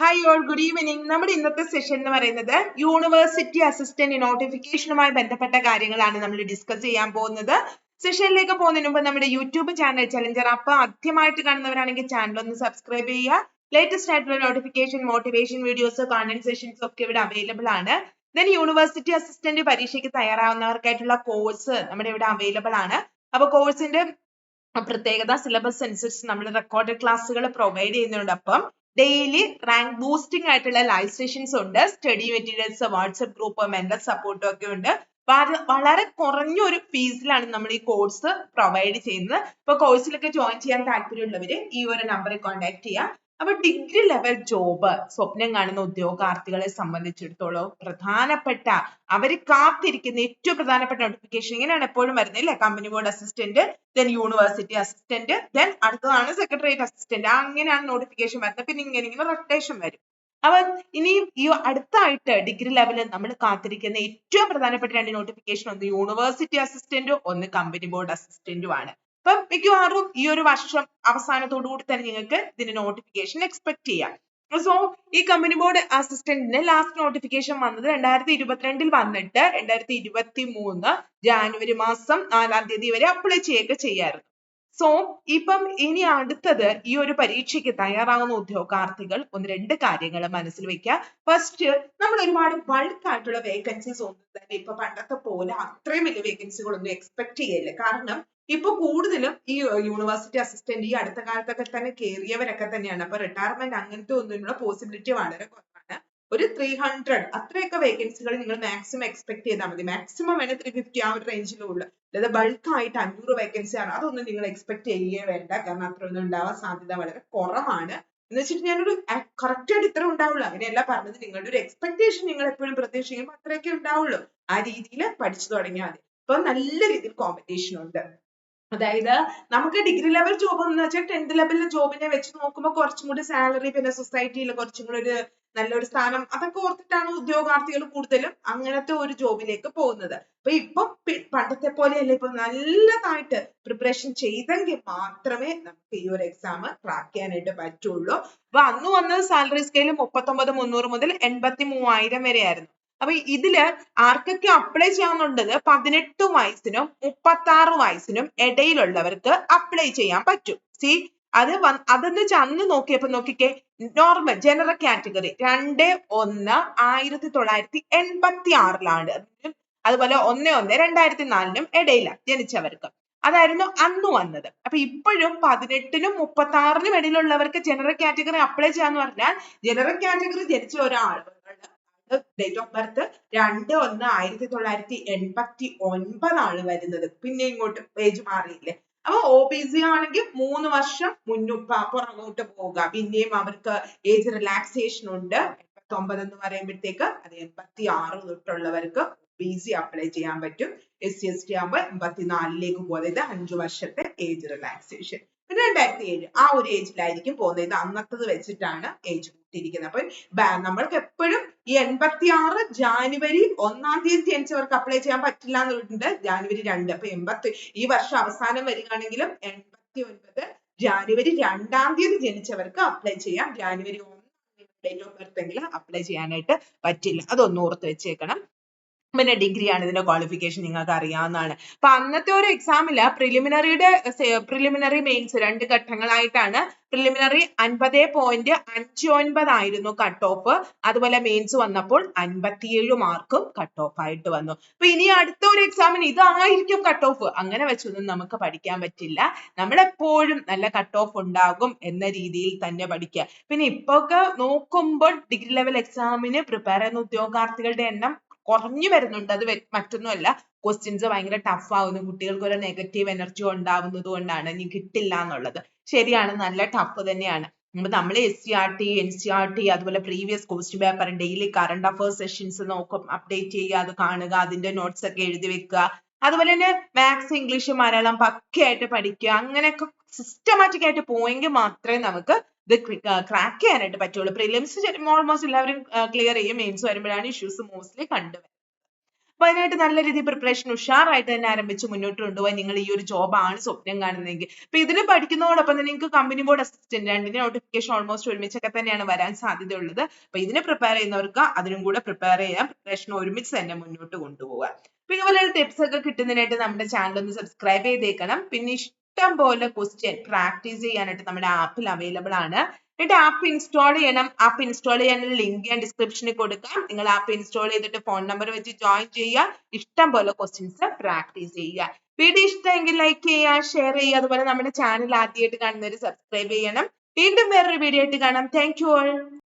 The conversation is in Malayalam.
ഹായ് ഓൾ ഗുഡ് ഈവനിങ് നമ്മുടെ ഇന്നത്തെ സെഷൻ എന്ന് പറയുന്നത് യൂണിവേഴ്സിറ്റി അസിസ്റ്റന്റ് നോട്ടിഫിക്കേഷനുമായി ബന്ധപ്പെട്ട കാര്യങ്ങളാണ് നമ്മൾ ഡിസ്കസ് ചെയ്യാൻ പോകുന്നത്. സെഷനിലേക്ക് പോകുന്നതിന് മുമ്പ് നമ്മുടെ യൂട്യൂബ് ചാനൽ ചലഞ്ചർ അപ്പൊ ആദ്യമായിട്ട് കാണുന്നവരാണെങ്കിൽ ചാനൽ ഒന്ന് സബ്സ്ക്രൈബ് ചെയ്യുക. ലേറ്റസ്റ്റ് ആയിട്ടുള്ള notification motivation videos content sessions ഒക്കെ ഇവിടെ അവൈലബിൾ ആണ്. ദെൻ യൂണിവേഴ്സിറ്റി അസിസ്റ്റന്റ് പരീക്ഷയ്ക്ക് തയ്യാറാവുന്നവർക്കായിട്ടുള്ള കോഴ്സ് നമ്മുടെ ഇവിടെ അവൈലബിൾ ആണ്. അപ്പൊ കോഴ്സിന്റെ പ്രത്യേകത സിലബസ് അനുസരിച്ച് നമ്മൾ റെക്കോർഡ് ക്ലാസ്സുകൾ പ്രൊവൈഡ് ചെയ്യുന്നുണ്ട്. അപ്പം ഡെയിലി റാങ്ക് ബൂസ്റ്റിംഗ് ആയിട്ടുള്ള ലൈവ് സെഷൻസ് ഉണ്ട്. Study materials WhatsApp group mental സപ്പോർട്ടും ഒക്കെ ഉണ്ട്. വളരെ കുറഞ്ഞ ഒരു ഫീസിലാണ് നമ്മൾ ഈ കോഴ്സ് പ്രൊവൈഡ് ചെയ്യുന്നത്. അപ്പൊ കോഴ്സിലൊക്കെ ജോയിൻ ചെയ്യാൻ താല്പര്യമുള്ളവര് ഈ ഒരു നമ്പറിൽ കോൺടാക്ട് ചെയ്യുക അപ്പൊ ഡിഗ്രി ലെവൽ ജോബ് സ്വപ്നം കാണുന്ന ഉദ്യോഗാർത്ഥികളെ സംബന്ധിച്ചിടത്തോളം പ്രധാനപ്പെട്ട അവർ കാത്തിരിക്കുന്ന ഏറ്റവും പ്രധാനപ്പെട്ട നോട്ടിഫിക്കേഷൻ ഇങ്ങനെയാണ് എപ്പോഴും വരുന്നത് ല്ലേ company board assistant then university assistant then അടുത്തതാണ് അസിസ്റ്റന്റ് അങ്ങനെയാണ് നോട്ടിഫിക്കേഷൻ വരുന്നത്. പിന്നെ ഇങ്ങനെ ഇങ്ങനെ റൊട്ടേഷൻ വരും. അപ്പൊ ഇനിയും ഈ അടുത്തായിട്ട് ഡിഗ്രി ലെവലിൽ നമ്മൾ കാത്തിരിക്കുന്ന ഏറ്റവും പ്രധാനപ്പെട്ട രണ്ട് നോട്ടിഫിക്കേഷൻ ഒന്ന് യൂണിവേഴ്സിറ്റി അസിസ്റ്റന്റും ഒന്ന് കമ്പനി ബോർഡ് അസിസ്റ്റന്റും ആണ്. അപ്പം മിക്കവാറും ഈ ഒരു വർഷം അവസാനത്തോടു കൂടി തന്നെ നിങ്ങൾക്ക് ഇതിന്റെ നോട്ടിഫിക്കേഷൻ എക്സ്പെക്ട് ചെയ്യാം. സോ ഈ കമ്പനി ബോർഡ് അസിസ്റ്റന്റിന് ലാസ്റ്റ് നോട്ടിഫിക്കേഷൻ വന്നത് രണ്ടായിരത്തി ഇരുപത്തിരണ്ടിൽ വന്നിട്ട് രണ്ടായിരത്തി ഇരുപത്തി മൂന്ന് ജാനുവരി മാസം നാലാം തീയതി വരെ അപ്ലൈ ചെയ്യൊക്കെ ചെയ്യായിരുന്നു. സോ ഇപ്പം ഇനി അടുത്തത് ഈ ഒരു പരീക്ഷയ്ക്ക് തയ്യാറാകുന്ന ഉദ്യോഗാർത്ഥികൾ ഒന്ന് രണ്ട് കാര്യങ്ങൾ മനസ്സിൽ വെക്കുക. ഫസ്റ്റ് നമ്മൾ ഒരുപാട് ബൾക്ക് ആയിട്ടുള്ള വേക്കൻസീസ് ഒന്നും തന്നെ ഇപ്പൊ പണ്ടത്തെ പോലെ അത്രയും വലിയ വേക്കൻസികളൊന്നും എക്സ്പെക്ട് ചെയ്യല്ല കാരണം ഇപ്പൊ കൂടുതലും ഈ യൂണിവേഴ്സിറ്റി അസിസ്റ്റന്റ് ഈ അടുത്ത കാലത്തൊക്കെ തന്നെ കയറിയവരൊക്കെ തന്നെയാണ്. അപ്പൊ റിട്ടയർമെന്റ് അങ്ങനത്തെ ഒന്നിനുള്ള പോസിബിലിറ്റി വളരെ കുറവാണ്. ഒരു ത്രീ ഹൺഡ്രഡ് അത്രയൊക്കെ വേക്കൻസികൾ നിങ്ങൾ മാക്സിമം എക്സ്പെക്ട് ചെയ്താൽ മതി. മാക്സിമം വേണേൽ ത്രീ ഫിഫ്റ്റി ആ ഒരു റേഞ്ചിലുള്ള അതായത് ബൾക്ക് ആയിട്ട് അഞ്ഞൂറ് വേക്കൻസി ആണ്. അതൊന്നും നിങ്ങൾ എക്സ്പെക്ട് ചെയ്യുകയേ വേണ്ട. കാരണം അത്രയൊന്നും ഉണ്ടാവാൻ സാധ്യത വളരെ കുറവാണ്. എന്ന് വെച്ചിട്ട് ഞാനൊരു കറക്റ്റ് ആയിട്ട് ഇത്ര ഉണ്ടാവുള്ളൂ. അങ്ങനെയല്ല പറഞ്ഞത്. നിങ്ങളുടെ ഒരു എക്സ്പെക്ടേഷൻ നിങ്ങൾ എപ്പോഴും പ്രതീക്ഷിക്കുമ്പോൾ അത്രയൊക്കെ ഉണ്ടാവുള്ളൂ. ആ രീതിയിൽ പഠിച്ചു തുടങ്ങിയാൽ മതി. അപ്പൊ നല്ല രീതിയിൽ കോമ്പറ്റീഷൻ ഉണ്ട്. അതായത് നമുക്ക് ഡിഗ്രി ലെവൽ ജോബ് എന്ന് വെച്ചാൽ ടെൻത്ത് ലെവലിലെ ജോബിനെ വെച്ച് നോക്കുമ്പോൾ കുറച്ചും കൂടി സാലറി പിന്നെ സൊസൈറ്റിയിൽ കുറച്ചും കൂടി ഒരു നല്ലൊരു സ്ഥാനം അതൊക്കെ ഓർത്തിട്ടാണ് ഉദ്യോഗാർത്ഥികൾ കൂടുതലും അങ്ങനത്തെ ഒരു ജോബിലേക്ക് പോകുന്നത്. അപ്പൊ ഇപ്പം പണ്ടത്തെ പോലെയല്ല ഇപ്പൊ നല്ലതായിട്ട് പ്രിപ്പറേഷൻ ചെയ്തെങ്കിൽ മാത്രമേ നമുക്ക് ഈ ഒരു എക്സാം ക്രാക്ക് ചെയ്യാനായിട്ട് പറ്റുള്ളൂ. അപ്പൊ അന്ന് വന്നത് സാലറി സ്കെയിൽ മുപ്പത്തൊമ്പത് മുന്നൂറ് മുതൽ എൺപത്തി മൂവായിരം വരെയായിരുന്നു. അപ്പൊ ഇതിൽ ആർക്കൊക്കെ അപ്ലൈ ചെയ്യാന്നുള്ളത് പതിനെട്ട് വയസ്സിനും മുപ്പത്തി ആറ് വയസ്സിനും ഇടയിലുള്ളവർക്ക് അപ്ലൈ ചെയ്യാൻ പറ്റും. സി അത് വ അതെന്ന് വെച്ചാൽ അന്ന് നോക്കിയപ്പോ നോക്കിക്കേ നോർമൽ ജനറൽ കാറ്റഗറി രണ്ട് ഒന്ന് ആയിരത്തി തൊള്ളായിരത്തി എൺപത്തി ആറിലാണ് അതുപോലെ ഒന്ന് ഒന്ന് രണ്ടായിരത്തി നാലിനും ഇടയിലാണ് ജനിച്ചവർക്ക്. അതായിരുന്നു അന്ന് വന്നത്. അപ്പൊ ഇപ്പോഴും പതിനെട്ടിനും മുപ്പത്തി ആറിനും ഇടയിലുള്ളവർക്ക് ജനറൽ കാറ്റഗറി അപ്ലൈ ചെയ്യാന്ന് പറഞ്ഞാൽ ജനറൽ കാറ്റഗറി ജനിച്ച ഒരാൾ ഡേറ്റ് ഓഫ് ബർത്ത് രണ്ട് ഒന്ന് ആയിരത്തി തൊള്ളായിരത്തി എൺപത്തി ഒൻപതാണ് വരുന്നത്. പിന്നെ ഇങ്ങോട്ട് പേജ് മാറിയില്ലേ? അപ്പൊ ഒ ബി സി ആണെങ്കിൽ മൂന്ന് വർഷം മുന്നു പ- പുറകോട്ട് പോവുക. പിന്നെയും അവർക്ക് ഏജ് റിലാക്സേഷൻ ഉണ്ട്. എൺപത്തി എന്ന് പറയുമ്പോഴത്തേക്ക് അത് എൺപത്തി ആറ് തൊട്ടുള്ളവർക്ക് ബി സി അപ്ലൈ ചെയ്യാൻ പറ്റും. എസ് സി എസ് ടി ആകുമ്പോൾ എൺപത്തിനാലിലേക്ക് പോകുന്നത് അഞ്ചു വർഷത്തെ ഏജ് റിലാക്സേഷൻ രണ്ടായിരത്തി ഏഴ് ആ ഒരു ഏജിലായിരിക്കും പോകുന്നത്. അന്നത്തത് വെച്ചിട്ടാണ് ഏജ് കൂട്ടിയിരിക്കുന്നത് അപ്പൊ ബാ- നമ്മൾക്ക് എപ്പോഴും ഈ എൺപത്തി ആറ് ജാനുവരി ഒന്നാം തീയതി ജനിച്ചവർക്ക് അപ്ലൈ ചെയ്യാൻ പറ്റില്ല എന്നുണ്ട് ജാനുവരി രണ്ട്. അപ്പൊ എൺപത്തി ഈ വർഷം അവസാനം വരികയാണെങ്കിലും എൺപത്തി ഒൻപത് ജാനുവരി രണ്ടാം തീയതി ജനിച്ചവർക്ക് അപ്ലൈ ചെയ്യാം. ജാനുവരി ഒന്ന് ഡേറ്റ് ഓഫ് ബർത്ത് എങ്കിലും അപ്ലൈ ചെയ്യാനായിട്ട് പറ്റില്ല. അതൊന്ന് ഓർത്ത് വെച്ചേക്കണം. പിന്നെ ഡിഗ്രിയാണ് ഇതിന്റെ ക്വാളിഫിക്കേഷൻ നിങ്ങൾക്ക് അറിയാവുന്നതാണ്. അപ്പൊ അന്നത്തെ ഒരു എക്സാമിൽ പ്രിലിമിനറിയുടെ പ്രിലിമിനറി മെയിൻസ് രണ്ട് ഘട്ടങ്ങളായിട്ടാണ് പ്രിലിമിനറി അൻപത് പോയിന്റ് അഞ്ച് ഒൻപതായിരുന്നു കട്ട് ഓഫ് അതുപോലെ മെയിൻസ് വന്നപ്പോൾ അൻപത്തിയേഴ് മാർക്കും കട്ട് ഓഫ് ആയിട്ട് വന്നു. അപ്പൊ ഇനി അടുത്ത ഒരു എക്സാമിന് ഇതായിരിക്കും കട്ട് ഓഫ് അങ്ങനെ വെച്ചൊന്നും നമുക്ക് പഠിക്കാൻ പറ്റില്ല. നമ്മൾ എപ്പോഴും നല്ല കട്ട് ഓഫ് ഉണ്ടാകും എന്ന രീതിയിൽ തന്നെ പഠിക്കുക. പിന്നെ ഇപ്പൊ നോക്കുമ്പോൾ ഡിഗ്രി ലെവൽ എക്സാമിന് പ്രിപ്പയർ ചെയ്യുന്ന ഉദ്യോഗാർത്ഥികളുടെ എണ്ണം കുറഞ്ഞു വരുന്നുണ്ട്. അത് മറ്റൊന്നുമല്ല. ക്വസ്റ്റ്യൻസ് ഭയങ്കര ടഫ് ആവുന്നു. കുട്ടികൾക്ക് ഒരു നെഗറ്റീവ് എനർജി ഉണ്ടാവുന്നത് കൊണ്ടാണ്. ഇനി കിട്ടില്ല എന്നുള്ളത്. ശരിയാണ്. നല്ല ടഫ് തന്നെയാണ്. നമ്മൾ C R T R T അതുപോലെ previous question paper daily current affairs sessions നോക്കും. അപ്ഡേറ്റ് ചെയ്യുക അത് കാണുക അതിന്റെ നോട്ട്സ് ഒക്കെ എഴുതി വെക്കുക. അതുപോലെ തന്നെ മാത്സ് ഇംഗ്ലീഷ് മലയാളം പക്കയായിട്ട് പഠിക്കുക. അങ്ങനെയൊക്കെ സിസ്റ്റമാറ്റിക് ആയിട്ട് പോയെങ്കിൽ മാത്രമേ നമുക്ക് ഇത് ക്രാക്ക് ചെയ്യാനായിട്ട് പറ്റുള്ളൂ. പ്രിലിംസ് ഓൾമോസ്റ്റ് എല്ലാവരും ക്ലിയർ ചെയ്യും. മെയിൻസ് വരുമ്പോഴാണ് ഇഷ്യൂസ് മോസ്റ്റ്ലി കണ്ടുവരുന്നത്. അപ്പൊ അതിനായിട്ട് നല്ല രീതിയിൽ പ്രിപ്പറേഷൻ ഉഷാറായിട്ട് തന്നെ ആരംഭിച്ച് മുന്നോട്ട് കൊണ്ടുപോകാൻ നിങ്ങൾ ഈ ഒരു job ആണ് സ്വപ്നം കാണുന്നതെങ്കിൽ. അപ്പൊ ഇതിന് പഠിക്കുന്നതോടൊപ്പം തന്നെ നിങ്ങൾക്ക് കമ്പനി ബോർഡ് അസിസ്റ്റന്റ് രണ്ടിന്റെ നോട്ടിഫിക്കേഷൻ ഓൾമോസ്റ്റ് ഒരുമിച്ചൊക്കെ തന്നെയാണ് വരാൻ സാധ്യതയുള്ളത്. അപ്പൊ ഇതിന് പ്രിപ്പയർ ചെയ്യുന്നവർക്ക് അതിനും കൂടെ പ്രിപ്പയർ ചെയ്യാം. പ്രിപ്പറേഷൻ ഒരുമിച്ച് തന്നെ മുന്നോട്ട് കൊണ്ടുപോകാം. അപ്പൊ ഇതുപോലെയുള്ള ടിപ്സ് ഒക്കെ കിട്ടുന്നതിനായിട്ട് നമ്മുടെ ചാനൽ ഒന്ന് സബ്സ്ക്രൈബ് ചെയ്തേക്കണം. പിന്നെ ഇഷ്ടം പോലെ ക്വസ്റ്റ്യൻ പ്രാക്ടീസ് ചെയ്യാനായിട്ട് നമ്മുടെ ആപ്പിൽ അവൈലബിൾ ആണ്. എന്നിട്ട് ആപ്പ് ഇൻസ്റ്റാൾ ചെയ്യണം. ആപ്പ് ഇൻസ്റ്റാൾ ചെയ്യാനുള്ള ലിങ്ക് ഞാൻ ഡിസ്ക്രിപ്ഷനിൽ കൊടുക്കാം. നിങ്ങൾ ആപ്പ് ഇൻസ്റ്റാൾ ചെയ്തിട്ട് ഫോൺ നമ്പർ വെച്ച് ജോയിൻ ചെയ്യുക. ഇഷ്ടം പോലെ ക്വസ്റ്റ്യൻസ് പ്രാക്ടീസ് ചെയ്യുക. വീഡിയോ ഇഷ്ടമെങ്കിൽ ലൈക്ക് ചെയ്യുക ഷെയർ ചെയ്യുക. അതുപോലെ നമ്മുടെ ചാനൽ ആദ്യമായിട്ട് കാണുന്നവർ സബ്സ്ക്രൈബ് ചെയ്യണം. വീണ്ടും വേറൊരു വീഡിയോ ആയിട്ട് കാണാം. Thank you all